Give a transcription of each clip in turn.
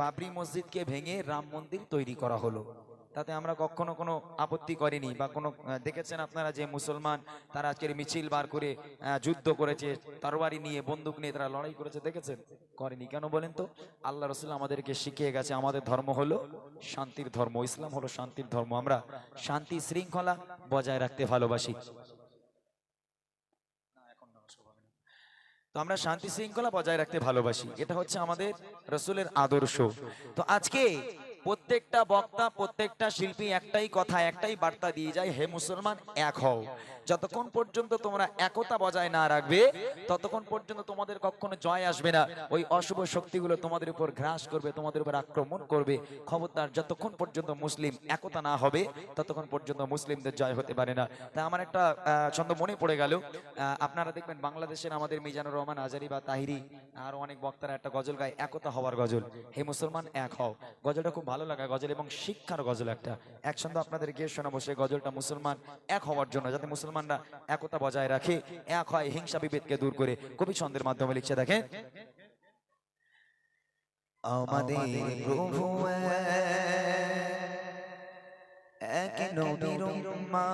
বাবরি মসজিদকে ভেঙে রাম মন্দির তৈরি করা হলো। তাতে আমরা কখনো কোনো আপত্তি করিনি বা কোনো দেখেছেন আপনারা যে মুসলমান, তারা আজকের মিছিল বার করে যুদ্ধ করেছে, তরবারি নিয়ে বন্দুক নিয়ে তারা লড়াই করেছে, দেখেছেন? করেনি। কেন বলেন তো? আল্লাহ রসুল আমাদেরকে শিখিয়ে গেছে, আমাদের ধর্ম হলো শান্তির ধর্ম, ইসলাম হলো শান্তির ধর্ম। আমরা শান্তি শৃঙ্খলা বজায় রাখতে ভালোবাসি। তো আমরা শান্তি শৃঙ্খলা বজায় রাখতে ভালোবাসি। এটা হচ্ছে আমাদের রসুলের আদর্শ। তো আজকে প্রত্যেকটা বক্তা, প্রত্যেকটা শিল্পী একটাই কথা, একটাই বার্তা দিয়ে যায়, হে মুসলমান, এক হও। যতক্ষণ পর্যন্ত তোমরা একতা বজায় না রাখবে, ততক্ষণ পর্যন্ত তোমাদের কখনো জয় আসবে না। ওই অশুভ শক্তিগুলো তোমাদের উপর গ্রাস করবে, তোমাদের উপর আক্রমণ করবে। খবরদার, যতক্ষণ পর্যন্ত মুসলিম একতা না হবে, ততক্ষণ পর্যন্ত মুসলিমদের জয় হতে পারে না। তাই আমার একটা ছন্দ মনে পড়ে গেল। আপনারা দেখবেন বাংলাদেশের আমাদের মিজানুর রহমান আজারি বা তাহিরি, আর অনেক বক্তারা একটা গজল গায়, একতা হওয়ার গজল। হে মুসলমান, এক হও। গজলটা খুব ভালো লাগা গজল এবং শিক্ষার গজল একটা। এক ছন্দ আপনাদের গিয়ে শোনাবো সেই গজলটা মুসলমান এক হওয়ার জন্য যাতে মুসলমানরা একতা বজায় রাখে এক হয় হিংসা বিভেদকে দূর করে। কবি ছন্দের মাধ্যমে লিখছে দেখে আমাদের প্রভু এক নবীর মা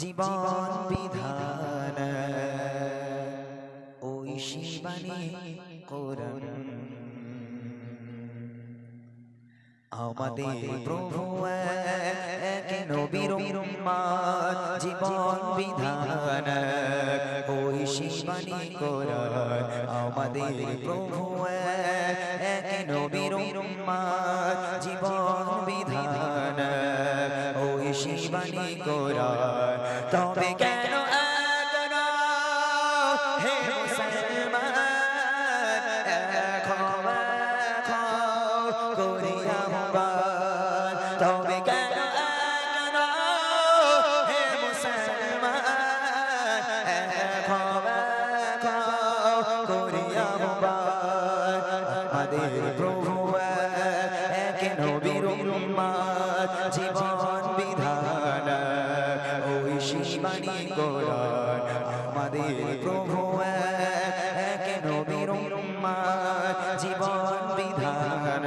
জীবন বিধান। ওই শিবানী কোরআন আমাদের প্রভু নবীর জীবন বিধান ওই শিবানী কোরআন আমাদের প্রভু এক নবীর জীবন বিধান ওই শিবানী কোরআন তবে কেন হে মুসলমান করিয়া আহ্বান। আমাদের প্রভু এক নবীর উম্মাদ জীবন বিধান, ওই শিবানী কোরআন আমাদের প্রভু এক নবীর উম্মাদ জীবন বিধান,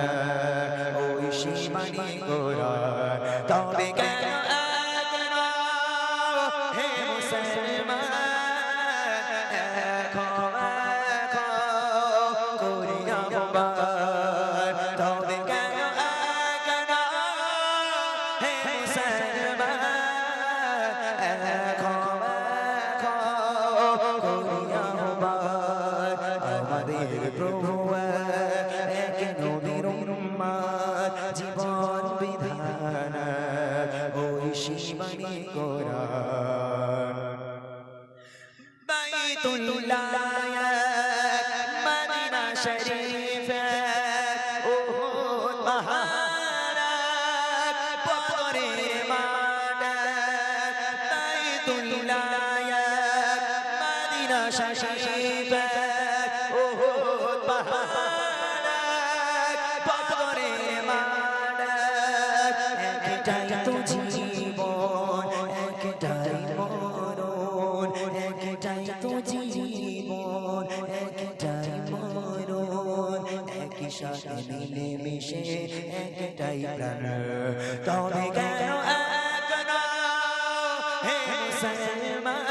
ওই শিবানী কোরআন তবে কেন মদিনা শরীফ উহুদ পাহাড় বদরের মাঠ বাইতুল্লাহ মদিনা শরীফ উহুদ পাহাড় বদরের মাঠ একটাই মিলে মিশে একটাই প্রাণ। তবে কেন এক না হে মুসলমান?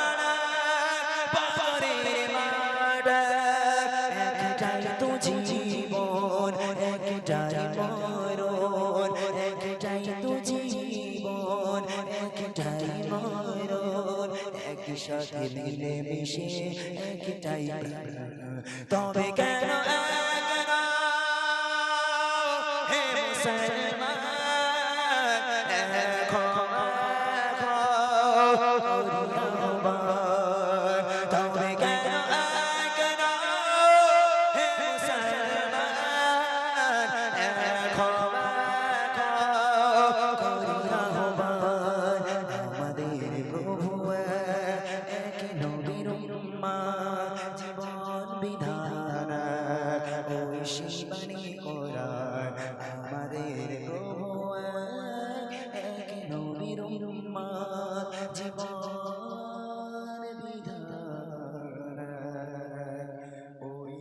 সাথে মিলে মিশে একটাই তবে কেন শিবানী কোরআন আমাদের প্রভু এক নবীর উম্মাহ, জীবন বিধান। ওই